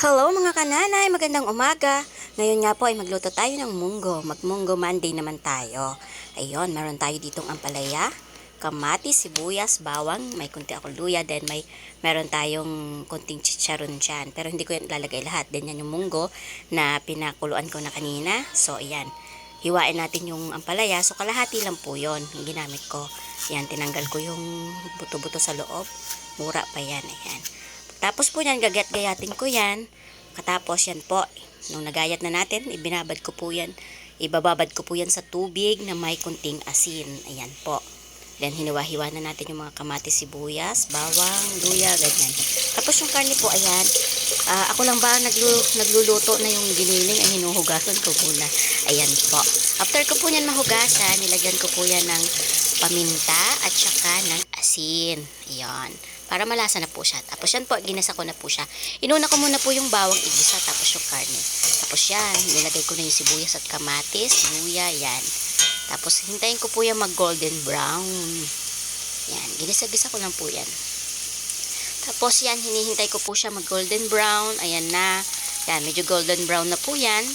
Hello mga kananay, magandang umaga. Ngayon nga po ay magluto tayo ng munggo. Mag-munggo Monday naman tayo. Ayun, meron tayo ditong ampalaya, kamatis, sibuyas, bawang, may kunti akong luya, then may meron tayong kunting chicharon dyan. Pero hindi ko yan lalagay lahat. Then yan yung munggo na pinakuluan ko na kanina. So, ayan. Hiwain natin yung ampalaya. So, kalahati lang po yon yung ginamit ko. Yan, tinanggal ko yung buto-buto sa loob. Mura pa yan. Ayan. Tapos po yan, gagat-gayatin ko yan. Katapos yan po, nung nagayat na natin, ibinabad ko po yan. Ibababad ko po yan sa tubig na may kunting asin. Ayan po. Then, hiniwa-hiwa na natin yung mga kamatis, sibuyas, bawang, luya, ganyan. Tapos yung karne po, ayan. Ah, ako lang ba naglu nagluluto na yung giniling ay hinuhugasan ko muna. Ayan po. After ko po yan mahugasan, nilagyan ko po yan ng paminta at saka ng asin. Ayan. Para malasa na po siya. Tapos yan po, ginasa ko na po siya. Inuna ko muna po yung bawang igisa, tapos yung karne. Tapos yan, nilagay ko na yung sibuyas at kamatis, luya, yan. Tapos hintayin ko po yan mag golden brown. Yan, ginisa-gisa ko lang po yan. Tapos yan, hinihintay ko po siya mag golden brown. Ayan na. Yan, medyo golden brown na po yan.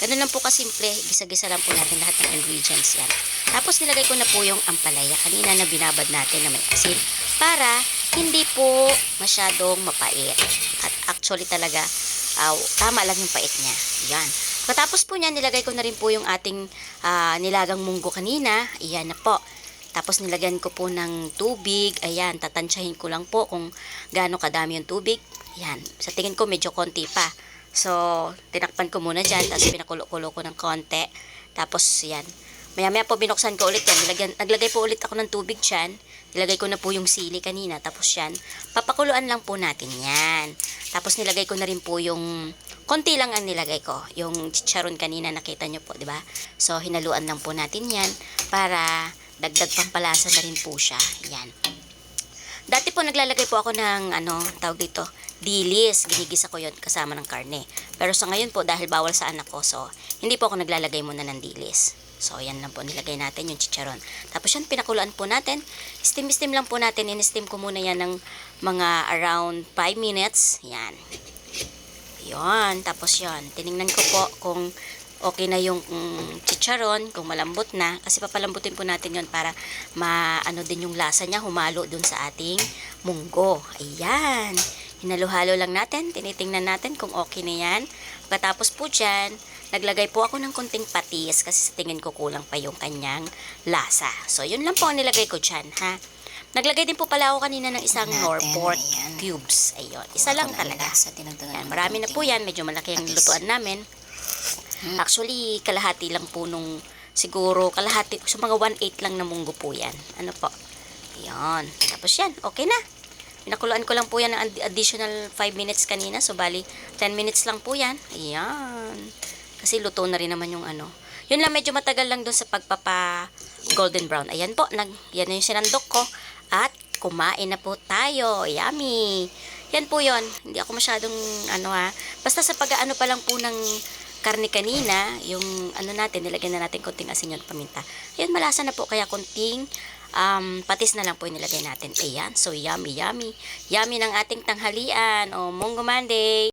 Ganun lang po kasimple. Gisa-gisa lang po natin lahat ng ingredients yan. Tapos nilagay ko na po yung ampalaya kanina na binabad natin na may asin para hindi po masyadong mapait. At actually talaga, ah, tama lang yung pait niya. Yan. Katapos po niya, nilagay ko na rin po yung ating ah, nilagang munggo kanina. Ayan na po. Tapos nilagyan ko po ng tubig. Ayan, tatansyahin ko lang po kung gaano kadami yung tubig. Ayan, sa tingin ko medyo konti pa. So, tinakpan ko muna dyan. Tapos pinakulo-kulo ko ng konti. Tapos, yan. Maya-maya po binuksan ko ulit yan. Nilagyan, naglagay po ulit ako ng tubig dyan. Nilagay ko na po yung sili kanina. Tapos yan, papakuluan lang po natin yan. Tapos nilagay ko na rin po yung, konti lang ang nilagay ko. Yung chicharon kanina nakita nyo po, di ba? So, hinaluan lang po natin yan para dagdag pampalasa na rin po siya. Yan. Dati po naglalagay po ako ng ano, tawag dito, dilis. Ginigisa ko yon kasama ng karne. Pero sa ngayon po, dahil bawal sa anak ko, so hindi po ako naglalagay muna ng dilis. So, yan lang po nilagay natin yung chicharon. Tapos yan, pinakuluan po natin. Steam-steam lang po natin. In-steam ko muna yan ng mga around 5 minutes. Yan. Yon, tapos yon. Tiningnan ko po kung okay na yung mm, chicharon, kung malambot na. Kasi papalambutin po natin yon para maano din yung lasa niya, humalo dun sa ating munggo. Ayan. Hinalo-halo lang natin. Tinitingnan natin kung okay na yan. Pagkatapos po dyan, naglagay po ako ng konting patis kasi sa tingin ko kulang pa yung kanyang lasa. So, yun lang po ang nilagay ko dyan, ha? Naglagay din po pala ako kanina ng isang Natin, Norport ayan. cubes. Ayun. Isa lang talaga. Yan, marami na po yan. Medyo malaki ang lutuan namin. Actually, kalahati lang po nung siguro kalahati, so mga 1/8 lang na munggo po yan. Ano po? Yan. Tapos yan, okay na. Pinakuluan ko lang po yan ng ad- additional 5 minutes kanina. So, bali, 10 minutes lang po yan. Ayan. Kasi luto na rin naman yung ano. Yun lang, medyo matagal lang dun sa pagpapa golden brown. Ayan po, nag, yan na yung sinandok ko. At kumain na po tayo. Yummy! Yan po yon Hindi ako masyadong ano ha. Basta sa pag-ano pa lang po ng karne kanina, yung ano natin, nilagyan na natin konting asin yun, paminta. Ayun, malasa na po. Kaya konting um, patis na lang po yung nilagay natin. Ayan, so yummy, yummy. Yummy ng ating tanghalian. O, Munggo Monday.